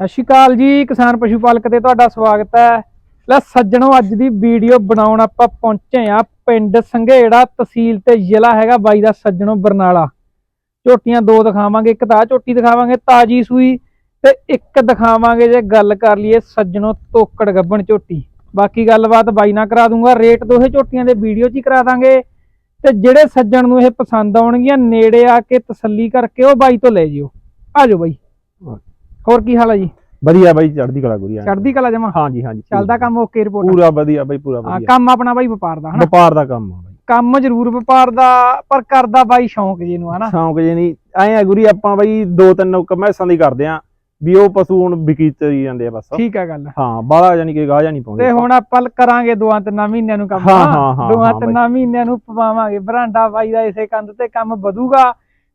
ਸਤਿ ਸ਼੍ਰੀ ਅਕਾਲ ਜੀ, ਕਿਸਾਨ ਪਸ਼ੂ ਪਾਲਕ ਤੇ ਤੁਹਾਡਾ ਸਵਾਗਤ ਹੈ। ਲੈ ਸੱਜਣੋ, ਅੱਜ ਦੀ ਵੀਡੀਓ ਬਣਾਉਣ ਆਪਾਂ ਪਹੁੰਚੇ ਆ ਪਿੰਡ ਸੰਘੇੜਾ ਤਹਿਸੀਲ ਤੇ ਜ਼ਿਲ੍ਹਾ ਹੈਗਾ ਬਾਈ ਦਾ ਸੱਜਣੋ ਬਰਨਾਲਾ। ਝੋਟੀਆਂ ਦੋ ਦਿਖਾਵਾਂਗੇ, ਇੱਕ ਤਾਂ ਝੋਟੀ ਦਿਖਾਵਾਂਗੇ, ਤਾਜੀ ਸੂਈ ਤੇ ਇੱਕ ਦਿਖਾਵਾਂਗੇ ਜੇ ਗੱਲ ਕਰ ਲਈਏ ਸੱਜਣੋ ਤੋਕੜ ਗੱਬਣ ਝੋਟੀ। ਬਾਕੀ ਗੱਲਬਾਤ ਬਾਈ ਨਾਲ ਕਰਾ ਦੂੰਗਾ, ਰੇਟ ਦੋਹੇ ਝੋਟੀਆਂ ਦੇ ਵੀਡੀਓ 'ਚ ਹੀ ਕਰਾ ਦਾਂਗੇ। ਤੇ ਜਿਹੜੇ ਸੱਜਣ ਨੂੰ ਇਹ ਪਸੰਦ ਆਉਣਗੀਆਂ, ਨੇੜੇ ਆ ਕੇ ਤਸੱਲੀ ਕਰਕੇ ਉਹ ਬਾਈ ਤੋਂ ਲੈ ਜਿਓ। ਆ ਜਾਓ ਬਾਈ। ਹੋਰ ਕੀ ਹਾਲ ਹੈ ਜੀ? ਵਧੀਆ ਬਾਈ ਚੜ੍ਹਦੀ ਕਲਾ ਗੁਰੀ ਆ ਚੜ੍ਹਦੀ ਕਲਾ ਜਮਾ? ਹਾਂਜੀ ਹਾਂਜੀ ਚੱਲਦਾ ਕੰਮ ਓਕੇ ਰਿਪੋਰਟ? ਪੂਰਾ ਵਧੀਆ ਬਾਈ ਪੂਰਾ ਵਧੀਆ। ਕੰਮ ਆਪਣਾ ਬਾਈ ਵਪਾਰ ਦਾ ਹਨਾ? ਵਪਾਰ ਦਾ ਕੰਮ ਆ ਬਾਈ। ਕੰਮ ਜ਼ਰੂਰ ਵਪਾਰ ਦਾ ਪਰ ਕਰਦਾ ਬਾਈ ਸ਼ੌਂਕ ਜੀ ਨੂੰ ਹਨਾ? ਸ਼ੌਂਕ ਜੇ ਨਹੀਂ। ਐ ਆ ਗੁਰੀ ਆਪਾਂ ਬਾਈ ਦੋ ਤਿੰਨ ਕਮੈਸਾਂ ਦੀ ਕਰਦੇ ਆ ਵੀ ਉਹ ਪਸ਼ੂ ਹੁਣ ਵਿਕੀ ਤਰੀ ਜਾਂਦੇ ਆ ਬਸ। ਠੀਕ ਹੈ ਗੱਲ। ਹਾਂ ਬਾਹਲਾ ਜਾਨੀ ਕਿ ਗਾਹ ਜਾਂ ਨਹੀਂ ਪਾਉਂਦੇ। ਤੇ ਹੁਣ ਆਪਾਂ ਕਰਾਂਗੇ ਦੋਆਂ ਤਿੰਨਾਂ ਮਹੀਨਿਆਂ ਨੂੰ ਕੰਮ ਹਾਂ। ਹਾਂ, ਹਾਂ, ਦੋਆਂ ਤਿੰਨਾਂ ਮਹੀਨਿਆਂ ਨੂੰ ਪਵਾਵਾਂਗੇ। ਬਰਾਂਡਾ ਬਾਈ ਦਾ ਇਸੇ ਕੰਧ ਤੇ ਕੰਮ ਵਧੂਗਾ।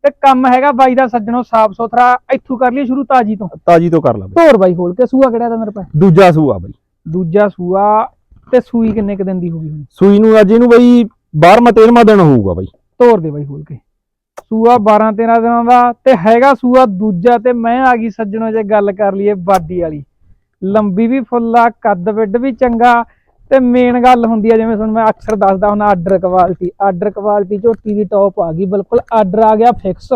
ਤੇ ਕੰਮ ਹੈਗਾ ਬਾਈ ਦਾ ਸੱਜਣੋ ਸਾਫ਼ ਸੁਥਰਾ ਇੱਥੋਂ ਕਰ ਲਈ ਸ਼ੁਰੂ ਤਾਜੀ ਤੋਂ। ਤਾਜੀ ਤੋਂ ਕਰ ਲਾ ਬਾਈ। ਧੋਰ ਬਾਈ ਖੋਲ ਕੇ ਸੂਆ ਕਿਹੜਾ ਦਾ ਮੇਰੇ ਪਾ ਦੂਜਾ ਸੂਆ ਬਾਈ। ਦੂਜਾ ਸੂਆ ਤੇ ਸੂਈ ਕਿੰਨੇ ਕ ਦਿਨ ਦੀ ਹੋਗੀ ਹੁਣ? ਸੂਈ ਨੂੰ ਅੱਜ ਇਹਨੂੰ ਬਾਈ 12ਵਾਂ 13ਵਾਂ ਦਿਨ ਹੋਊਗਾ ਬਾਈ। ਧੋਰ ਦੇ ਬਾਈ ਖੋਲ ਕੇ। ਸੂਆ 12 13 ਦਿਨਾਂ ਦਾ ਤੇ ਹੈਗਾ ਸੂਆ ਦੂਜਾ ਤੇ ਮੈਂ ਆ ਗਈ ਸੱਜਣੋ ਜੇ ਗੱਲ ਕਰ ਲਈਏ ਬਾਡੀ ਵਾਲੀ। ਲੰਬੀ ਵੀ ਫੁੱਲਾ ਕੱਦ ਵਿੱਡ ਵੀ ਚੰਗਾ ਤੇ ਮੇਨ ਗੱਲ ਹੁੰਦੀ ਆ ਜਿਵੇਂ ਤੁਹਾਨੂੰ ਮੈਂ ਅਕਸਰ ਦੱਸਦਾ ਹੁੰਦਾ ਆਰਡਰ ਕੁਆਲਿਟੀ ਆਰਡਰ ਕੁਆਲਿਟੀ ਝੋਟੀ ਦੀ ਟੌਪ ਆ ਗਈ ਬਿਲਕੁਲ ਆਰਡਰ ਆ ਗਿਆ ਫਿਕਸ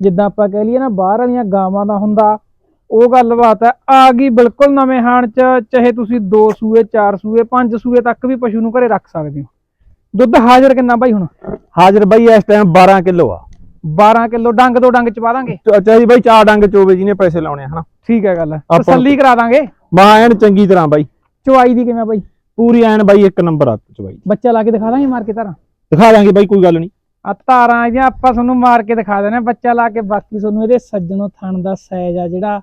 ਜਿੱਦਾਂ ਆਪਾਂ ਕਹਿ ਲਈਏ ਨਾ ਬਾਹਰ ਵਾਲੀਆਂ ਗਾਵਾਂ ਦਾ ਹੁੰਦਾ ਉਹ ਗੱਲਬਾਤ ਹੈ ਆ ਗਈ ਬਿਲਕੁਲ ਨਵੇਂ ਹਾਣ ਚ ਚਾਹੇ ਤੁਸੀਂ ਦੋ ਸੂਏ ਚਾਰ ਸੂਏ ਪੰਜ ਸੂਏ ਤੱਕ ਵੀ ਪਸ਼ੂ ਨੂੰ ਘਰੇ ਰੱਖ ਸਕਦੇ ਹੋ। ਦੁੱਧ ਹਾਜ਼ਰ ਕਿੰਨਾ ਬਾਈ ਹੁਣ? ਹਾਜ਼ਰ ਬਾਈ ਇਸ ਟਾਈਮ 12 ਕਿਲੋ ਆ। 12 ਕਿਲੋ ਡੰਗ ਤੋਂ ਡੰਗ ਚ ਪਾ ਦਾਂਗੇ? ਚਾਹੀ ਬਾਈ ਚਾਰ ਡੰਗ ਚੋਵੇ ਜਿਹਨੇ ਪੈਸੇ ਲਾਉਣੇ ਹਨਾ? ਠੀਕ ਹੈ ਗੱਲ। ਤਸੱਲੀ ਕਰਾ ਦਾਂਗੇ? ਮਹਾ ਐਨ ਚੰਗੀ ਤਰ੍ਹਾਂ ਬਾਈ। ਚੁਆਈ ਦੀ ਕਿਵੇਂ ਬਾਈ? ਪੂਰੀ ਐਨ ਬਾਈ ਇੱਕ ਨੰਬਰ ਆ ਚਵਾਈ ਬੱਚਾ ਲਾ ਕੇ ਦਿਖਾ ਦਾਂਗੇ ਮਾਰ ਕੇ ਧਾਰਾਂ ਦਿਖਾ ਦਾਂਗੇ ਬਾਈ ਕੋਈ ਗੱਲ ਨਹੀਂ। ਆ ਧਾਰਾਂ ਜਾਂ ਆਪਾਂ ਤੁਹਾਨੂੰ ਮਾਰ ਕੇ ਦਿਖਾ ਦੇਣਾ ਬੱਚਾ ਲਾ ਕੇ ਬਾਕੀ ਤੁਹਾਨੂੰ ਇਹਦੇ ਸੱਜਣੋਂ ਥਣ ਦਾ ਸਾਈਜ਼ ਆ ਜਿਹੜਾ।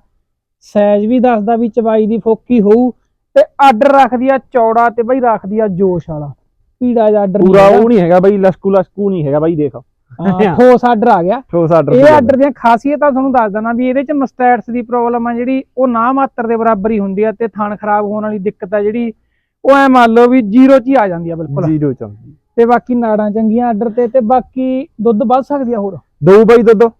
ਸਾਈਜ਼ ਵੀ ਦੱਸਦਾ ਵੀ ਚਵਾਈ ਦੀ ਫੋਕੀ ਹੋਊ ਤੇ ਆਰਡਰ ਰੱਖਦੀ ਆ ਚੌੜਾ ਤੇ ਬਾਈ ਰੱਖਦੀ ਆ ਜੋਸ਼ ਵਾਲਾ। ਪੀੜਾ ਜਿਹਾ ਆਰਡਰ ਪੂਰਾ ਉਹ ਨਹੀਂ ਹੈਗਾ ਬਾਈ ਲਸਕੂ ਲਸਕੂ ਨਹੀਂ ਹੈਗਾ ਬਾਈ ਦੇਖ। ਠੋਸ ਆਰਡਰ ਆ ਗਿਆ। ਠੋਸ ਆਰਡਰ ਇਹ ਆਰਡਰ ਦੀਆਂ ਖਾਸੀਅਤਾਂ ਤੁਹਾਨੂੰ ਦੱਸ ਦਿੰਦਾ ਵੀ ਇਹਦੇ ਚ ਮਸਟੈਟਸ ਦੀ ਪ੍ਰੋਬਲਮ ਆ ਜਿਹੜੀ ਉਹ ਨਾ ਮਾਤਰ ਦੇ ਬਰਾਬਰ ਹੀ ਹੁੰਦੀ ਆ ਤੇ ਥਣ ਖਰਾਬ ਹੋਣ ਵਾਲੀ ਦਿੱਕਤ ਆ ਜਿਹੜੀ ਉਹ ਐ ਮੰਨ ਲਓ ਵੀ ਜ਼ੀਰੋ ਚ ਹੀ ਆ ਜਾਂਦੀ ਆ ਬਿਲਕੁਲ। ਜ਼ੀਰੋ ਚੌਂਕੀ ਤੇ ਬਾਕੀ ਨਾੜਾਂ ਚੰਗੀਆਂ ਆਰਡਰ ਤੇ ਤੇ ਬਾਕੀ ਦੁੱਧ ਵੱਧ ਸਕਦੀ ਆ ਹੋਰ? ਦੋ ਬਾਈ ਦੁੱਧ।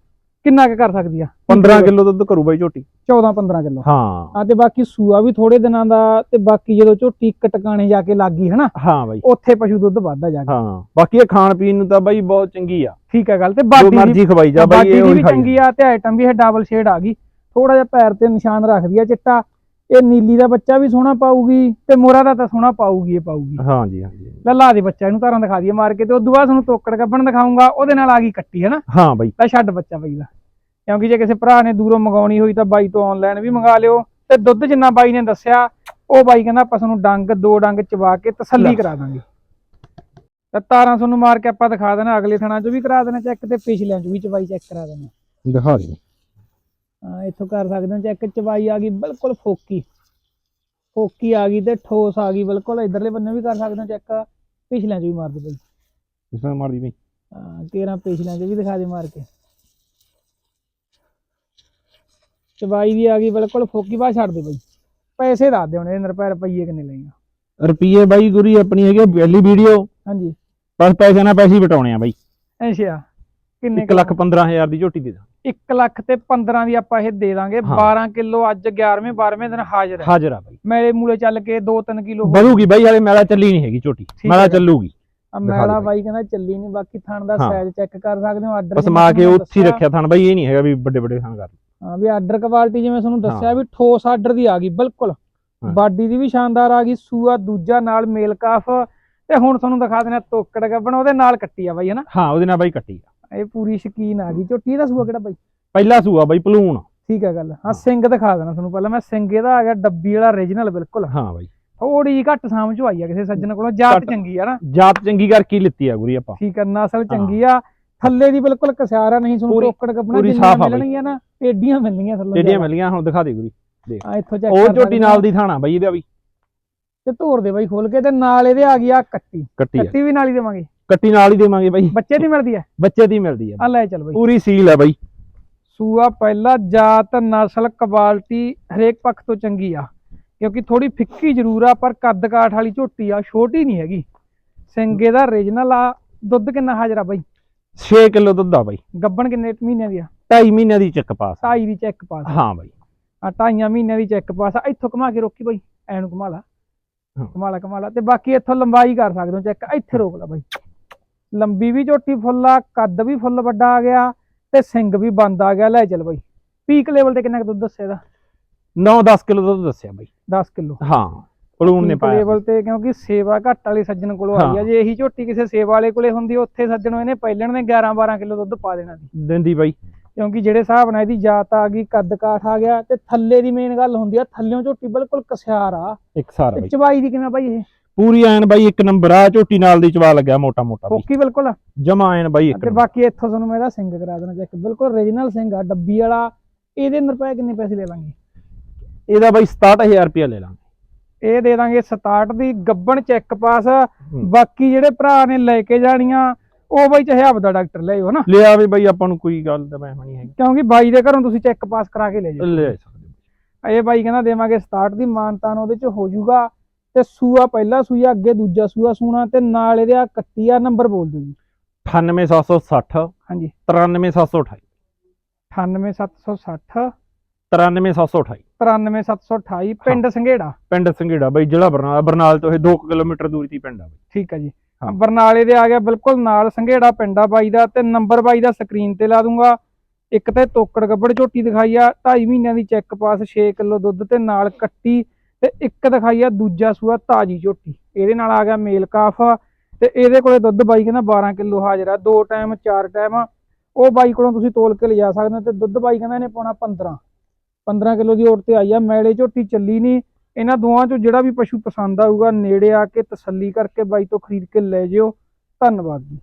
ਕਿੰਨਾ ਕੁ ਕਰ ਸਕਦੀ ਆ? 15 ਕਿਲੋ। ਦੁੱਧ ਕਰੂ ਬਾਈ ਝੋਟੀ। 14 15 ਕਿਲੋ। ਹਾਂ। ਆ ਤੇ ਬਾਕੀ ਸੂਆ ਵੀ ਥੋੜੇ ਦਿਨਾਂ ਦਾ ਤੇ ਬਾਕੀ ਜਦੋਂ ਝੋਟੀ ਇੱਕ ਟਿਕਾਣੇ ਜਾ ਕੇ ਲੱਗ ਹਨਾ? ਹਾਂ ਬਾਈ। ਉੱਥੇ ਪਸ਼ੂ ਦੁੱਧ ਵੱਧਦਾ ਜਾ ਕੇ। ਹਾਂ। ਬਾਕੀ ਇਹ ਖਾਣ ਪੀਣ ਨੂੰ ਤਾਂ ਬਾਈ ਬਹੁਤ ਚੰਗੀ ਆ। ਠੀਕ ਹੈ ਗੱਲ ਤੇ ਜੋ ਬਾਡੀ ਦੀ ਮਰਜ਼ੀ ਖਵਾਈ ਜਾ ਬਾਈ ਬਾਡੀ ਇਹ ਦੀ ਉਹੀ ਵੀ ਖਾਈ ਚੰਗੀ ਆ ਤੇ ਆਈਟਮ ਵੀ ਇਹ ਡਬਲ ਸ਼ੇਡ ਆ ਗਈ। ਥੋੜਾ ਜਿਹਾ ਪੈਰ ਤੇ ਨਿਸ਼ਾਨ ਰੱਖਦੀ ਆ ਚਿੱਟਾ। ਇਹ ਨੀਲੀ ਦਾ ਬੱਚਾ ਵੀ ਸੋਹਣਾ ਪਾਊਗੀ ਤੇ ਮੋਰਾ ਦਾ ਤਾਂ ਸੋਹਣਾ ਪਾਊਗੀ ਇਹ ਪਾਊਗੀ। ਹਾਂਜੀ ਹਾਂਜੀ। ਲੈ ਲਾ ਦੇ ਬੱਚਾ ਇਹਨੂੰ ਧਾਰਾਂ ਦਿਖਾ ਦਈਏ ਮਾਰ ਕੇ ਤੇ ਉਦੋਂ ਬਾਅਦ ਤੁਹਾਨੂੰ ਤੋਕੜ ਕੱਢਣ ਦਿਖਾਉਂਗਾ ਉਹਦੇ ਨਾਲ ਆ ਗਈ ਕੱਟੀ ਹਨਾ ਹਾਂ ਬਾਈ। ਤਾਂ ਛੱਡ ਬੱਚਾ ਬਈ ਦਾ ਕਿਉਂਕਿ ਜੇ ਕਿਸੇ ਭਰਾ ਨੇ ਦੂਰੋਂ ਮੰਗਾਉਣੀ ਹੋਈ ਤਾਂ ਬਾਈ ਤੋਂ ਆਨਲਾਈਨ ਵੀ ਮੰਗਾ ਲਿਓ। ਤੇ ਦੁੱਧ ਜਿੰਨਾ ਬਾਈ ਨੇ ਦੱਸਿਆ ਉਹ ਬਾਈ ਕਹਿੰਦਾ ਆਪਾਂ ਤੁਹਾਨੂੰ ਡੰਗ ਦੋ ਡੰਗ ਚਵਾ ਕੇ ਤਸੱਲੀ। ਕਰਾ ਦਾਂਗੇ। ਤਾਂ ਤਾਰਾਂ ਤੁਹਾਨੂੰ ਮਾਰ ਕੇ ਆਪਾਂ ਦਿਖਾ ਦੇਣਾ ਅਗਲੇ ਥਣਾ 'ਚ ਵੀ ਕਰਾ ਦੇਣਾ ਚੈੱਕ ਤੇ ਪਿਛਲਿਆਂ 'ਚ ਵੀ ਚਵਾਈ ਚੈੱਕ ਕਰਾ ਦੇਣਾ। ਦਿਖਾ ਦੇ। ਇੱਥੋਂ ਕਰ ਸਕਦੇ ਹੋ ਚੈੱਕ ਚਵਾਈ ਆ ਗਈ ਬਿਲਕੁਲ ਫੋਕੀ। ਫੋਕੀ ਆ ਗਈ ਤੇ ਠੋਸ ਆ ਗਈ ਬਿਲਕੁਲ ਇਧਰਲੇ ਬੰਨੇ ਵੀ ਕਰ ਸਕਦੇ ਹੋ ਚੈੱਕ ਪਿਛਲਿਆਂ 'ਚ ਵੀ ਮਾਰ ਦੇ ਬਾਈ। ਇਸ ਤਰ੍ਹਾਂ ਮਾਰਦੀ ਬਾਈ। ਹਾਂ ਕੇਰਾਂ ਪਿਛਲਿਆਂ 'ਚ ਵੀ ਦਿਖਾ ਦੇ ਮਾਰ ਕੇ। ਚਵਾਈ ਵੀ ਆ ਗਈ ਬਿਲਕੁਲ ਫੋਕੀ ਬਾਅਦ ਛੱਡ ਦੇ ਬਾਈ। ਪੈਸੇ ਦੱਸ ਦੇ ਹੁਣ ਇਹ ਰੁਪਏ ਰੁਪਈਏ ਕਿੰਨੇ ਲਏਗਾ ਰੁਪਈਏ ਬਾਈ ਗੁਰੀ ਆਪਣੀ ਹੈਗੀ ਪਹਿਲੀ ਵੀਡੀਓ। ਹਾਂਜੀ। ਬਸ ਪੈਸੇ ਨਾਲ ਪੈਸੇ ਹੀ ਬਟਾਉਣੇ ਆ ਬਾਈ। ਅੱਛਾ ਕਿੰਨੇ 1 ਲੱਖ 15000 ਦੀ ਝੋਟੀ ਦੇ ਦਾਂ 1 ਲੱਖ ਤੇ 15 ਦੀ ਆਪਾਂ ਇਹ ਦੇ ਦਾਂਗੇ। ਹਾਂ। 12 ਕਿਲੋ ਅੱਜ 11ਵੇਂ 12ਵੇਂ ਦਿਨ ਹਾਜ਼ਰ ਹੈ। ਹਾਜ਼ਰ ਆ ਬਾਈ। ਮੇਰੇ ਮੂਲੇ ਚੱਲ ਕੇ 2-3 ਕਿਲੋ ਵਧੂਗੀ ਬਾਈ ਹਾਲੇ ਮੈਲਾ ਚੱਲੀ ਨਹੀਂ ਹੈਗੀ ਹੈ ਮੈਲਾ। ਚੱਲੂਗੀ। ਮੈਲਾ ਬਾਈ। ਕਹਿੰਦਾ ਚੱਲੀ ਨਹੀਂ ਬਾਕੀ ਥਣ ਦਾ। ਸਾਈਜ਼ ਚੈੱਕ ਕਰ ਸਕਦੇ ਹੋ ਆਰਡਰ ਬਸ ਮਾ ਕੇ ਉੱਥੇ ਰੱਖਿਆ ਥਣ ਬਾਈ ਇਹ ਨਹੀਂ ਹੈਗਾ ਵੀ ਵੱਡੇ ਵੱਡੇ ਥਣ ਕਰ। ਹਾਂ ਵੀ ਆਰਡਰ ਕੁਆਲਿਟੀ ਜਿਵੇਂ ਤੁਹਾਨੂੰ ਦੱਸਿਆ। ਵੀ ਠੋਸ ਆਰਡਰ ਦੀ ਆ ਗਈ ਬਿਲਕੁਲ। ਬਾਡੀ ਦੀ ਵੀ ਸ਼ਾਨਦਾਰ ਆ ਗਈ ਸੂਆ ਦੂਜਾ ਨਾਲ ਮੇਲ ਕਾਫ। ਤੇ ਹੁਣ ਤੁਹਾਨੂੰ ਦਿਖਾ ਦੇਣਾ ਤੋਕੜ ਗੱਬਣ ਉਹਦੇ ਨਾਲ ਕੱਟੀ ਆ ਬਾਈ ਹਨਾ? ਹਾਂ ਉਹਦੇ ਨਾਲ ਬਾਈ ਕੱਟੀ ਆ। ਇਹ ਪੂਰੀ ਸ਼ਕੀਨ ਆ ਗਈ। ਝੋਟੀ ਦਾ ਸੂਆ ਕਿਹੜਾ ਬਾਈ? ਪਹਿਲਾ ਸੂਆ ਬਾਈ ਪਲੂਣ ਠੀਕ ਹੈ ਗੱਲ। ਹਾਂ ਸਿੰਘ ਦਿਖਾ ਦੇਣਾ ਤੁਹਾਨੂੰ ਪਹਿਲਾਂ। ਮੈਂ ਸਿੰਘ ਇਹਦਾ ਆ ਗਿਆ ਡੱਬੀ ਵਾਲਾ origignal ਬਿਲਕੁਲ। ਹਾਂ ਬਾਈ। ਥੋੜੀ ਜਿਹੀ ਘੱਟ ਸਮਝ ਆਈ ਆ ਕਿਸੇ ਸੱਜਣ ਕੋਲੋਂ। ਜਾਤ। ਚੰਗੀ ਆ ਨਾ। ਜਾਤ ਚੰਗੀ ਕਰਕੇ ਹੀ ਲਿੱਤੀ ਆ ਗੁਰੀ ਆਪਾਂ। ਠੀਕ ਆ ਨਸਲ ਚੰਗੀ ਆ। ਥੱਲੇ ਦੀ ਬਿਲਕੁਲ ਕਸਿਆਰਾ ਨਹੀਂ ਤੋਕੜ ਗੱਬਣਾ ਪੂਰੀ ਜਿੰਨੀਆਂ। ਮਿਲਣਗੀਆਂ ਨਾ ਏਡੀਆਂ ਮਿਲਣਗੀਆਂ ਥੱਲੇ ਟੇਡੀਆਂ ਮਿਲੀਆਂ ਹੁਣ ਦਿਖਾ ਦੇ ਗੁਰੀ। ਆ ਇੱਥੋਂ ਚੈੱਕ ਉਹ ਝੋਟੀ ਨਾਲ ਦੀ ਥਾਣਾ ਬਾਈ ਇਹਦਾ ਵੀ। ਤੇ ਧੋਰ ਦੇ ਬਾਈ ਖੋਲ ਕੇ ਤੇ ਨਾਲ ਇਹਦੇ ਆ ਗਈ ਆ ਕੱਟੀ। ਕੱਟੀ ਵੀ ਨਾਲ ਹੀ ਦੇਵਾਂਗੇ। ਕੱਟੀ ਨਾਲ ਹੀ ਦੇਵਾਂਗੇ ਬਾਈ। ਬੱਚੇ ਦੀ ਮਿਲਦੀ ਹੈ? ਬੱਚੇ ਦੀ ਮਿਲਦੀ ਆ ਆ ਲੈ ਚੱਲ ਬਾਈ। ਪੂਰੀ ਸੀਲ ਆ ਬਾਈ। ਸੂਆ ਪਹਿਲਾ ਜਾਤ ਨਸਲ ਕੁਆਲਿਟੀ ਹਰੇਕ ਪੱਖ ਤੋਂ ਚੰਗੀ ਆ। ਕਿਉਂਕਿ ਥੋੜੀ ਫਿੱਕੀ ਜ਼ਰੂਰ ਆ ਪਰ ਕੱਦ ਕਾਠ ਵਾਲੀ ਝੋਟੀ ਆ ਛੋਟੀ ਨਹੀਂ ਹੈਗੀ। ਸਿੰਗੇ ਦਾ ਰੀਜਨਲ ਆ ਦੁੱਧ ਕਿੰਨਾ ਹਾਜ਼ਰ ਆ ਬਾਈ? 6 ਕਿਲੋ ਦੁੱਧ ਆ ਬਾਈ। ਗੱਬਣ ਕਿੰਨੇ ਮਹੀਨਿਆਂ ਦੀ ਆ? 2.5 ਮਹੀਨਿਆਂ ਦੀ ਚੱਕ ਪਾਸ 2.5 ਦੀ ਚੈੱਕ ਪਾਸ ਹਾਂ ਬਾਈ। ਆ ਢਾਈਆਂ ਮਹੀਨਿਆਂ ਦੀ ਚੈੱਕ ਪਾਸ ਆ। ਇੱਥੋਂ ਘੁਮਾ ਕੇ ਰੋਕੀ ਬਾਈ। ਐ ਨੂੰ ਘੁਮਾ ਲਾ। ਹਾਂ। ਘੁਮਾ ਲਾ ਘੁਮਾ ਲਾ। ਤੇ ਬਾਕੀ ਇੱਥੋਂ ਲੰਬਾਈ ਕਰ ਸਕਦੇ ਹੋ ਚੈੱਕ। ਇੱਥੇ ਰੋਕ ਲਾ ਬਾਈ। ਲੰਬੀ ਵੀ ਝੋਟੀ ਫੁੱਲ ਆ ਕੱਦ ਵੀ ਫੁੱਲ ਵੱਡਾ ਆ ਗਿਆ ਤੇ ਸਿੰਘ ਵੀ ਬੰਦ ਆ ਗਿਆ। ਲੈ ਚੱਲ ਬਾਈ ਪੀਕ ਲੈਵਲ ਤੇ ਕਿੰਨਾ ਕੁ ਦੁੱਧ ਦੱਸਿਆ ਇਹਦਾ? 9-10 ਕਿਲੋ ਦੁੱਧ ਦੱਸਿਆ ਬਾਈ। 10 ਕਿਲੋ? ਹਾਂ ਪਲੂਣ ਨੇ ਪਾਇਆ। ਲੈਵਲ ਤੇ ਕਿਉਂਕਿ ਸੇਵਾ ਘੱਟ ਵਾਲੇ ਸੱਜਣ ਕੋਲੋਂ ਆਈ ਆ। ਜੇ ਇਹੀ ਝੋਟੀ ਕਿਸੇ ਸੇਵਾ ਵਾਲੇ ਕੋਲੇ ਹੁੰਦੀ ਉੱਥੇ ਸੱਜਣੋਂ ਇਹਨੇ ਪਹਿਲਣ ਨੇ 11 12 ਕਿਲੋ ਦੁੱਧ ਪਾ ਦੇਣਾ ਸੀ। ਦਿੰਦੀ ਬਾਈ। ਕਿਉਂਕਿ ਜਿਹੜੇ ਹਿਸਾਬ ਨਾਲ ਇਹਦੀ ਜਾਤ ਆ ਗਈ ਕੱਦ ਕਾਠ ਆ ਗਿਆ ਤੇ ਥੱਲੇ ਦੀ ਮੇਨ ਗੱਲ ਹੁੰਦੀ ਆ ਥੱਲਿਓਂ ਝੋਟੀ ਬਿਲਕੁਲ ਕਸਿਆਰ ਆ। ਇੱਕ ਸਾਰ ਬਾਈ। ਚਵਾਈ ਦੀ ਕਿਵੇਂ ਭਾਈ ਇਹ? ਪੂਰੀ ਐਨ ਬਾਈ ਇੱਕ ਨੰਬਰ ਆ ਝੋਟੀ ਨਾਲ ਦੀ ਚਵਾ ਲੱਗਿਆ ਮੋਟਾ ਮੋਟਾ ਫੋਕੀ ਬਿਲਕੁਲ। ਜਮਾ ਐਨ ਬਾਈ ਇੱਕ ਤੇ। ਬਾਕੀ ਇੱਥੋਂ ਤੁਹਾਨੂੰ ਮੈਂ ਇਹਦਾ ਸਿੰਗ ਕਰਾ ਦੇਣਾ ਚੈੱਕ ਬਿਲਕੁਲ ਓਰੀਜਨਲ ਸਿੰਗ ਆ ਡੱਬੀ ਵਾਲਾ। ਇਹਦੇ ਰੁਪਏ ਕਿੰਨੇ ਪੈਸੇ ਲੈ ਲਾਂਗੇ? ਇਹਦਾ ਬਾਈ 67000 ਰੁਪਇਆ ਲੈ ਲਾਂਗੇ। ਇਹ ਦੇ ਦਾਂਗੇ 67 ਦੀ ਗੱਬਣ ਚੈੱਕ ਪਾਸ। ਬਾਕੀ ਜਿਹੜੇ ਭਰਾ ਨੇ ਲੈ ਕੇ ਜਾਣੀਆਂ ਉਹ ਬਾਈ ਚਾਹੇ ਆਪਦਾ ਡਾਕਟਰ ਲੈ ਆਓ ਨਾ। ਲਿਆ ਵੀ ਬਾਈ ਆਪਾਂ ਨੂੰ ਕੋਈ ਗੱਲ ਤਾਂ ਮੈਂ ਨਹੀਂ ਹੈਗੀ। ਕਿਉਂਕਿ ਬਾਈ ਦੇ ਘਰੋਂ ਤੁਸੀਂ ਚੈੱਕ ਪਾਸ ਕਰਾ ਕੇ ਲੈ ਜਾਓ ਲੈ ਸਕਦੇ ਇਹ ਬਾਈ ਕਹਿੰਦਾ ਦੇਵਾਂਗੇ 67 ਦੀ ਮਾਨਤਾਨ ਉਹਦੇ ਚ ਹੋ ਜਾਊਗਾ। ਤੇ ਸੂਆ ਪਹਿਲਾ ਸੂਆ ਅੱਗੇ ਦੂਜਾ ਸੂਆ ਸੂਣਾ ਤੇ ਨਾਲ ਇਹਦੇ ਆ ਕੱਟੀ ਆ ਨੰਬਰ ਬੋਲ ਦਿਓ ਜੀ। 98760 ਹਾਂਜੀ। 93728 98760 93728 93728 ਪਿੰਡ ਸੰਘੇੜਾ। ਪਿੰਡ ਸੰਘੇੜਾ ਬਾਈ ਜ਼ਿਲ੍ਹਾ ਬਰਨਾਲਾ ਬਰਨਾਲ ਤੋਂ ਇਹ 2 ਕਿਲੋਮੀਟਰ ਦੂਰੀ ਤੇ ਪਿੰਡ ਆ ਬਾਈ। ਠੀਕ ਆ ਜੀ। ਬਰਨਾਲੇ ਦੇ ਆ ਗਿਆ ਬਿਲਕੁਲ ਨਾਲ ਸੰਘੇੜਾ ਪਿੰਡਾ ਬਾਈ ਦਾ ਤੇ ਨੰਬਰ ਬਾਈ ਦਾ ਸਕਰੀਨ ਤੇ ਲਾ ਦੂੰਗਾ। ਇੱਕ ਤੇ ਤੋਕੜ ਗੱਬੜ ਝੋਟੀ ਦਿਖਾਈ ਆ 2.5 ਮਹੀਨਿਆਂ ਦੀ ਚੈੱਕ ਪਾਸ 6 ਕਿਲੋ ਦੁੱਧ ਤੇ ਨਾਲ ਕੱਟੀ ਤੇ ਇੱਕ ਦਿਖਾਈ ਆ ਦੂਜਾ ਸੂਆ ਤਾਜੀ ਝੋਟੀ। ਇਹਦੇ ਨਾਲ ਆ ਗਿਆ ਮੇਲ ਕਾਫ ਤੇ ਇਹਦੇ ਕੋਲੇ ਦੁੱਧ ਬਾਈ ਕਹਿੰਦਾ 12 ਕਿਲੋ ਹਾਜ਼ਰ ਆ, ਦੋ ਟਾਈਮ ਚਾਰ ਟਾਈਮ ਉਹ ਬਾਈ ਕੋਲੋਂ ਤੁਸੀਂ ਤੋਲ ਕੇ ਲਿਜਾ ਸਕਦੇ ਹੋ ਤੇ ਦੁੱਧ ਬਾਈ ਕਹਿੰਦਾ ਇਹਨੇ ਪਾਉਣਾ 15 15 ਕਿਲੋ ਦੀ ਔਰ ਤੇ ਆਈ ਆ, ਮੈਲੇ ਝੋਟੀ ਚੱਲੀ ਨਹੀਂ। ਇਹਨਾਂ ਦੋਵਾਂ ਚੋਂ ਜਿਹੜਾ ਵੀ ਪਸ਼ੂ ਪਸੰਦ ਆਊਗਾ, ਨੇੜੇ ਆ ਕੇ ਤਸੱਲੀ ਕਰਕੇ ਬਾਈ ਤੋਂ ਖਰੀਦ ਕੇ ਲੈ ਜਿਓ। ਧੰਨਵਾਦ ਜੀ।